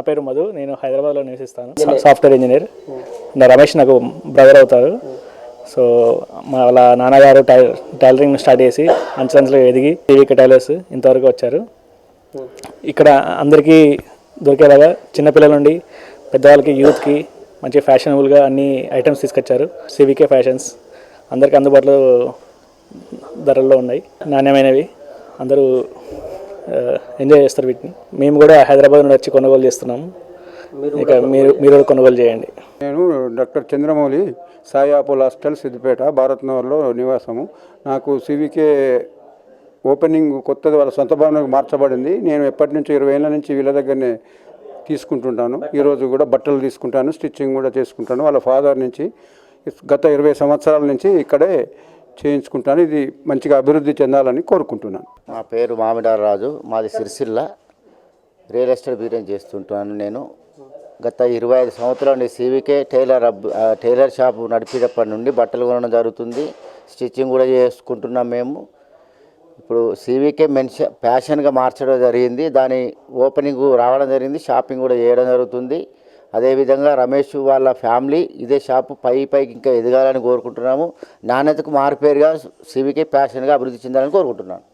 నా పేరు మధు నేను హైదరాబాద్లో నివసిస్తాను. సాఫ్ట్వేర్ ఇంజనీర్ నా రమేష్ నాకు బ్రదర్ అవుతారు సో మా వాళ్ళ నాన్నగారు టై టైలరింగ్ స్టార్ట్ చేసి అంచెలంచెలు ఎదిగి టీవీకి టైలర్స్ ఇంతవరకు వచ్చారు. ఇక్కడ అందరికీ దొరికేలాగా చిన్నపిల్లల నుండి పెద్దవాళ్ళకి యూత్కి మంచి ఫ్యాషనబుల్గా అన్ని ఐటమ్స్ తీసుకొచ్చారు. సివికే ఫ్యాషన్స్ అందరికీ అందుబాటులో ధరల్లో ఉన్నాయి. నాణ్యమైనవి. అందరూ ఎంజాయ్ చేస్తారు వీటిని. మేము కూడా హైదరాబాద్ నుండి వచ్చి కొనుగోలు చేస్తున్నాము. ఇక మీరు మీరు కూడా కొనుగోలు చేయండి. నేను డాక్టర్ చంద్రమౌళి సాయి ఆపోల్ హాస్టల్ సిద్దిపేట భారత్ నగర్లో నివాసము. నాకు సివికే ఓపెనింగ్ కొత్తది వాళ్ళ సొంత భవనంకి మార్చబడింది. నేను ఎప్పటి నుంచో ఇరవై ఏళ్ళ నుంచి వీళ్ళ దగ్గరనే తీసుకుంటుంటాను. ఈరోజు కూడా బట్టలు తీసుకుంటాను స్టిచ్చింగ్ కూడా చేసుకుంటాను. వాళ్ళ ఫాదర్ నుంచి గత ఇరవై సంవత్సరాల నుంచి ఇక్కడే చేయించుకుంటాను. ఇది మంచిగా అభివృద్ధి చెందాలని కోరుకుంటున్నాను. నా పేరు మామిడారు రాజు మాది సిరిసిల్ల. రియల్ ఎస్టేట్ బిజినెస్ చేస్తుంటాను నేను. గత ఇరవై ఐదు సంవత్సరాల నుండి సీవీకే టైలర్ టైలర్ షాపు నడిపేటప్పటి నుండి బట్టలు కొనడం జరుగుతుంది. స్టిచ్చింగ్ కూడా చేసుకుంటున్నాం మేము. ఇప్పుడు సివికే మెన్షన్ ప్యాషన్గా మార్చడం జరిగింది. దాని ఓపెనింగ్ రావడం జరిగింది. షాపింగ్ కూడా చేయడం జరుగుతుంది. అదేవిధంగా రమేష్ వాళ్ళ ఫ్యామిలీ ఇదే షాపు పై పైకి ఇంకా ఎదగాలని కోరుకుంటున్నాము. నాణ్యతకు మారుపేరుగా సివికే ప్యాషన్గా అభివృద్ధి చెందాలని కోరుకుంటున్నాను.